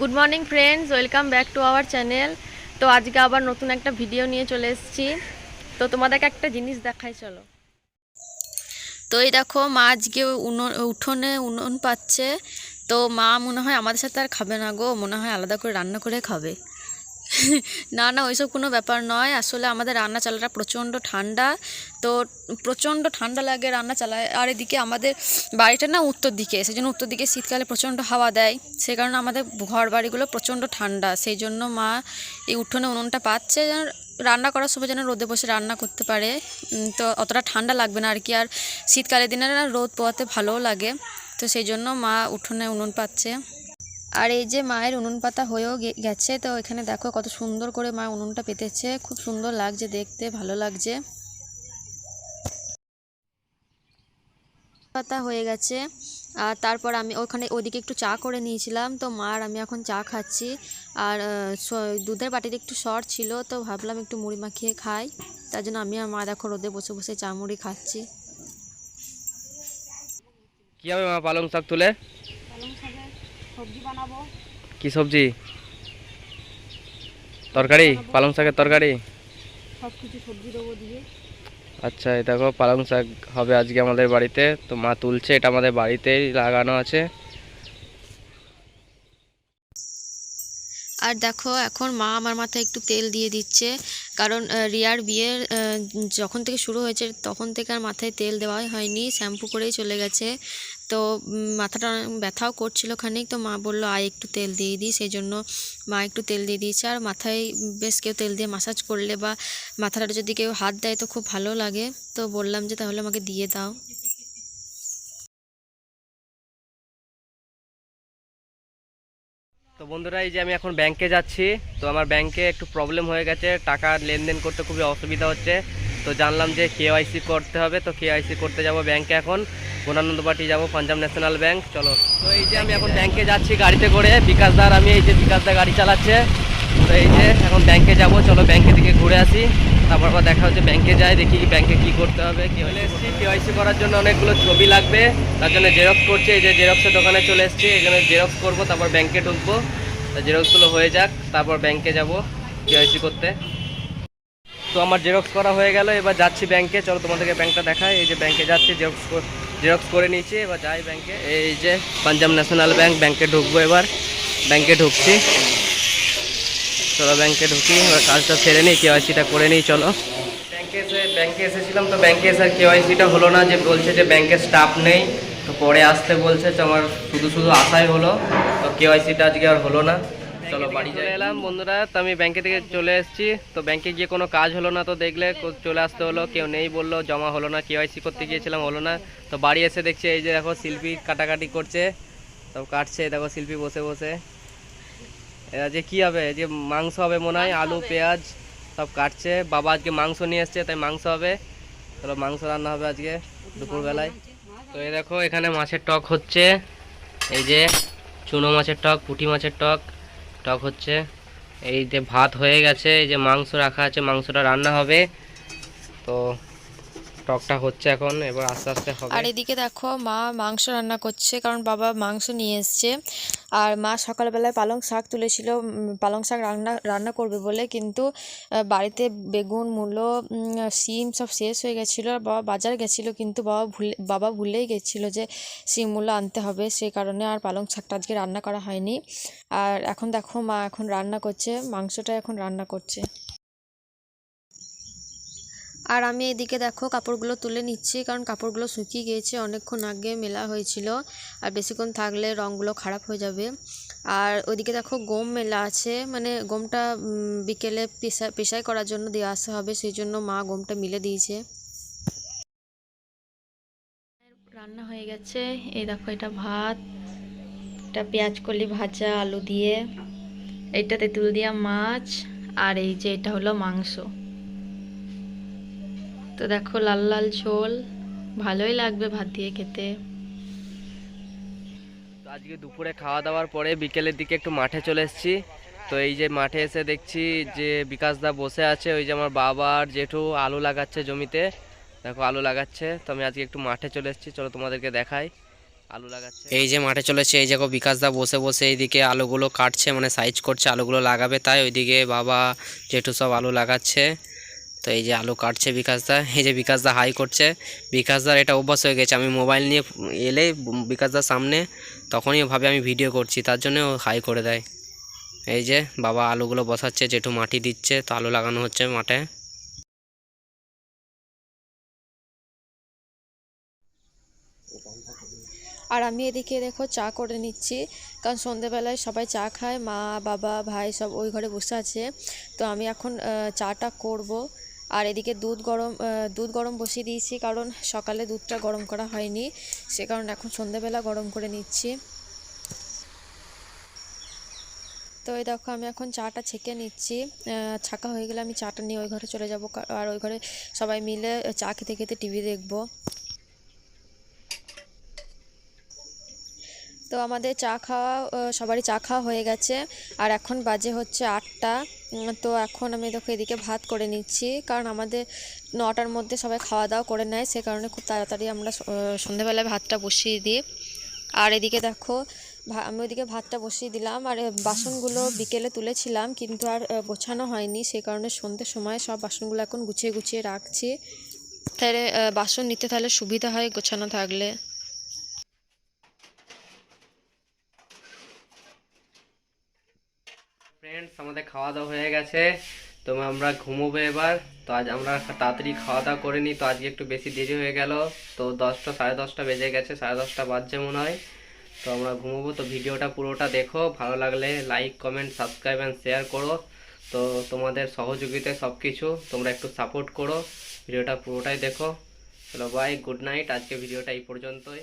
Good morning friends welcome back to our channel তো আজকে আবার নতুন একটা ভিডিও নিয়ে চলে এসেছি। তো তোমাদেরকে একটা জিনিস দেখাই, চলো। তো এই দেখো, মা আজকে উঠোনে উনুন পাচ্ছে। তো মা মনে হয় আমাদের সাথে আর খাবে না গো, মনে হয় আলাদা করে রান্না করে খাবে। না না, ওইসব কোনো ব্যাপার নয়। আসলে আমাদের রান্না চালাটা প্রচণ্ড ঠান্ডা। তো প্রচণ্ড ঠান্ডা লাগে রান্না চালায়। আর এদিকে আমাদের বাড়িটা না উত্তর দিকে সেই জন্য উত্তর দিকে শীতকালে প্রচণ্ড হাওয়া দেয়। সেই কারণে আমাদের ঘর বাড়িগুলো প্রচণ্ড ঠান্ডা। সেই জন্য মা এই উঠোনে উনুনটা পাচ্ছে যেন রান্না করার সময় যেন রোদে বসে রান্না করতে পারে। তো অতটা ঠান্ডা লাগবে না আর কি আর শীতকালের দিনে রোদ পোয়াতে ভালোও লাগে। তো সেই জন্য মা উঠোনে উনুন পাচ্ছে। আর এই যে মায়ের উনুন পাতা হয়েও গেছে, তো এখানে দেখো কত সুন্দর করে মা উনুনটা পেতেছে। খুব সুন্দর লাগছে দেখতে, ভালো লাগছে। পাতা হয়ে গেছে। আর তারপর আমি ওখানে ওদিকে একটু চা করে নিয়েছিলাম, তো মা আর আমি এখন চা খাচ্ছি। আর দুধের বাটিতে একটু শর্ট ছিল, তো ভাবলাম একটু মুড়ি মাখিয়ে খাই। তার জন্য আমি আর মা দেখো রোদে বসে বসে চা মুড়ি খাচ্ছি। কি হবে মা, পালং শাক তুলে? সবজি বানাবো। কি সবজি? তরকারি? পালং শাকের তরকারি? সব কিছু সবজি দেবো দিয়ে। আচ্ছা এই দেখো পালং শাক হবে আজকে আমাদের বাড়িতে। তো মা তুলছে এটা আমাদের বাড়িতেই লাগানো আছে। আর দেখো এখন মা আমার মাথায় একটু তেল দিয়ে দিচ্ছে। কারণ রিয়ার বিয়ের আহ, যখন থেকে শুরু হয়েছে তখন থেকে আর মাথায় তেল দেওয়াই হয়নি। শ্যাম্পু করেই চলে গেছে। তো মাথাটা ব্যথাও করছিল খানিক। তো মা বলল, আয় একটু তেল দিয়ে দিই সেই জন্য মা একটু তেল দিয়ে দিয়েছে। আর মাথায় বেশ কেউ তেল দিয়ে মাসাজ করলে বা মাথাটা যদি কেউ হাত দেয় তো খুব ভালো লাগে। তো বললাম যে, তাহলে আমাকে দিয়ে দাও। তো বন্ধুরা, এই যে আমি এখন ব্যাংকে যাচ্ছি। তো আমার ব্যাংকে একটু প্রবলেম হয়ে গেছে। টাকা লেনদেন করতে খুবই অসুবিধা হচ্ছে। তো জানলাম যে কেওয়াইসি করতে হবে, তো কেওয়াইসি করতে যাব ব্যাংকে এখন। গুণানন্দ পার্টি যাব পাঞ্জাব ন্যাশনাল ব্যাংক চলো। তো এই যে আমি এখন ব্যাংকে যাচ্ছি গাড়িতে করে বিকাশদার আমি এই যে বিকাশদা গাড়ি চালাচ্ছে। তো এই যে এখন ব্যাংকে যাব, চলো ব্যাংকে দিকে ঘুরে আসি। তারপর আবার দেখা হচ্ছে ব্যাংকে যাই, দেখি ব্যাংকে কি করতে হবে চলে এসেছি কেওয়াইসি করার জন্য অনেকগুলো ছবি লাগবে। তার জন্য জেরক্স করছে, এই যে জেরক্সের দোকানে চলে এসেছি। এখানে জেরক্স করব, তারপর ব্যাংকে ঢুকবো। জেরক্সগুলো হয়ে যাক, তারপর ব্যাংকে যাব কেওয়াইসি করতে। তো আমার জেরক্স করা হয়ে গেল, এবার যাচ্ছি ব্যাংকে চলো তোমাদেরকে ব্যাংকটা দেখাই। এই যে ব্যাংকে যাচ্ছি জেরক্স জেরক্স করে নিয়েছি। এবার যাই ব্যাংকে এই যে পাঞ্জাব ন্যাশনাল ব্যাংক ব্যাংকে ঢুকবো এবার। ব্যাংকে ঢুকছি। চলো ব্যাংকে ঢুকি। এবার কাজটা সেরে নিই কেওয়াইসিটা করে নিই, চলো। ব্যাংকে এসে ব্যাংকে এসেছিলাম তো ব্যাংকে এসে কেওয়াইসিটা হলো না, যে বলছে যে ব্যাংকে স্টাফ নেই। তো পরে আসতে বলছে, তো আমার শুধু শুধু আসাই হলো। তো কেওয়াইসিটা আজকে আর হলো না। চলো বাড়ি চলে এলাম। বন্ধুরা তো আমি ব্যাংকে থেকে চলে এসেছি। তো ব্যাংকে গিয়ে কোনো কাজ হলো না তো দেখলে চলে আসতে হলো। কেউ নেই বলল জমা হলো না কেওয়াইসি করতে গিয়েছিলাম হলো না। তো বাড়ি এসে দেখছি এই যে দেখো শিল্পী কাটাকাটি করছে। তো কাটছে দেখো শিল্পী বসে বসে। এরা যে কি হবে? যে মাংস হবে মনে হয় আলু পেঁয়াজ সব কাটছে। বাবা আজকে মাংস নিয়ে এসছে তাই মাংস হবে। চলো মাংস রান্না হবে আজকে দুপুরবেলায়। তো এই দেখো এখানে মাছের টক হচ্ছে। এই যে চুনো মাছের টক পুঁটি মাছের টক। টক হচ্ছে। এই যে ভাত হয়ে গেছে, এই যে মাংস রাখা আছে, মাংসটা রান্না হবে। তো টকটা হচ্ছে এখন, এবার আস্তে আস্তে হবে। আর এদিকে দেখো, মা মাংস রান্না করছে, কারণ বাবা মাংস নিয়ে এসছে। আর মা সকালবেলায় পালং শাক তুলেছিল পালং শাক রান্না রান্না করবে বলে, কিন্তু বাড়িতে বেগুন, মূলো শিম সব শেষ হয়ে গেছিল। আর বাবা বাজার গেছিল, কিন্তু বাবা ভুলে, বাবা ভুলেই গেছিল যে শিম, মূলো আনতে হবে সেই কারণে আর পালং শাকটা আজকে রান্না করা হয়নি। আর এখন দেখো মা এখন রান্না করছে, মাংসটা এখন রান্না করছে। আর আমি এদিকে দেখো কাপড়গুলো তুলে নিচ্ছি, কারণ কাপড়গুলো শুকিয়ে গিয়েছে। অনেকক্ষণ আগে মেলা হয়েছিল, আর বেশিক্ষণ থাকলে রঙগুলো খারাপ হয়ে যাবে। আর ওইদিকে দেখো গম মেলা আছে মানে গমটা বিকেলে পেশা, পেশাই করার জন্য দিয়ে আসা হবে, সেই জন্য মা গমটা মিলে দিয়েছে। রান্না হয়ে গেছে। এই দেখো এটা ভাত, এটা পেঁয়াজ কলি ভাজা, আলু দিয়ে, এইটা তেঁতুল দিয়া মাছ, আর এই যে এটা হলো মাংস। তো দেখো লাল লাল ঝোল। ভালোই লাগবে ভাত দিয়ে খেতে। তো আজকে দুপুরে খাওয়া দাওয়ার পরে বিকেলের দিকে একটু মাঠে চলে এসেছি। তো এই যে মাঠে এসে দেখছি যে বিকাশদা বসে আছে ওই যে আমার বাবার আর জেঠু আলু লাগাচ্ছে জমিতে। দেখো আলু লাগাচ্ছে তো আমি আজকে একটু মাঠে চলে এসেছি চলো তোমাদেরকে দেখাই। আলু লাগাচ্ছে। এই যে মাঠে চলেছে এই দেখো বিকাশদা বসে বসে এইদিকে আলুগুলো কাটছে মানে সাইজ করছে আলুগুলো লাগাবে তাই ওইদিকে বাবা জেঠু সব আলু লাগাচ্ছে। তো এই যে আলু কাটছে বিকাশদা, এই যে বিকাশদা হাই করছে। বিকাশদার এটা অভ্যাস হয়ে গেছে, আমি মোবাইল নিয়ে এলেই বিকাশদার সামনে তখনই ভাবে আমি ভিডিও করছি, তার জন্য ও হাই করে দেয়। এই যে বাবা আলুগুলো বসাচ্ছে যেটু মাটি দিচ্ছে, তো আলু লাগানো হচ্ছে মাঠে। আর আমি এদিকে দেখো চা করে নিচ্ছি, কারণ সন্ধেবেলায় সবাই চা খায়, মা, বাবা, ভাই সব ওই ঘরে বসে আছে। তো আমি এখন চাটা করব। আর এদিকে দুধ গরম দুধ গরম বসিয়ে দিয়েছি কারণ সকালে দুধটা গরম করা হয়নি। সে কারণে এখন সন্ধেবেলা গরম করে নিচ্ছি। তো এই দেখো, আমি এখন চাটা ছেঁকে নিচ্ছি। ছাকা হয়ে গেলে আমি চাটা নিয়ে ওই ঘরে চলে যাব। আর ওই ঘরে সবাই মিলে চা খেতে খেতে টিভি দেখব। তো আমাদের চা খাওয়া সবারই চা খাওয়া হয়ে গেছে। আর এখন বাজে হচ্ছে আটটা। তো এখন আমি দেখো এদিকে ভাত করে নিচ্ছি। কারণ আমাদের নটার মধ্যে সবাই খাওয়া দাওয়া করে নেয়, সে কারণে খুব তাড়াতাড়ি আমরা সন্ধেবেলায় ভাতটা বসিয়ে দিই। আর এদিকে দেখো আমি ওইদিকে ভাতটা বসিয়ে দিলাম। আর বাসনগুলো বিকেলে তুলেছিলাম, কিন্তু আর গোছানো হয়নি। সেই কারণে সন্ধ্যের সময় সব বাসনগুলো এখন গুছিয়ে গুছিয়ে রাখছি। তাহলে বাসন নিতে তাহলে সুবিধা হয় গোছানো থাকলে। ফ্রেন্ডস আমাদের খাওয়া দাওয়া হয়ে গেছে। তো আমরা ঘুমোবো এবার। তো আজ আমরা তাড়াতাড়ি খাওয়া দাওয়া করে নিই। তো আজকে একটু বেশি দেরি হয়ে গেল। তো দশটা, সাড়ে দশটা বেজে গেছে। সাড়ে দশটা বাজছে মনে হয়। তো আমরা ঘুমোবো। তো ভিডিওটা পুরোটা দেখো। ভালো লাগলে like comment subscribe and share করো। তো তোমাদের সহযোগিতায় সব কিছু তোমরা একটু সাপোর্ট করো। ভিডিওটা পুরোটাই দেখো। চলো বাই গুড নাইট আজকে ভিডিওটা এই পর্যন্তই।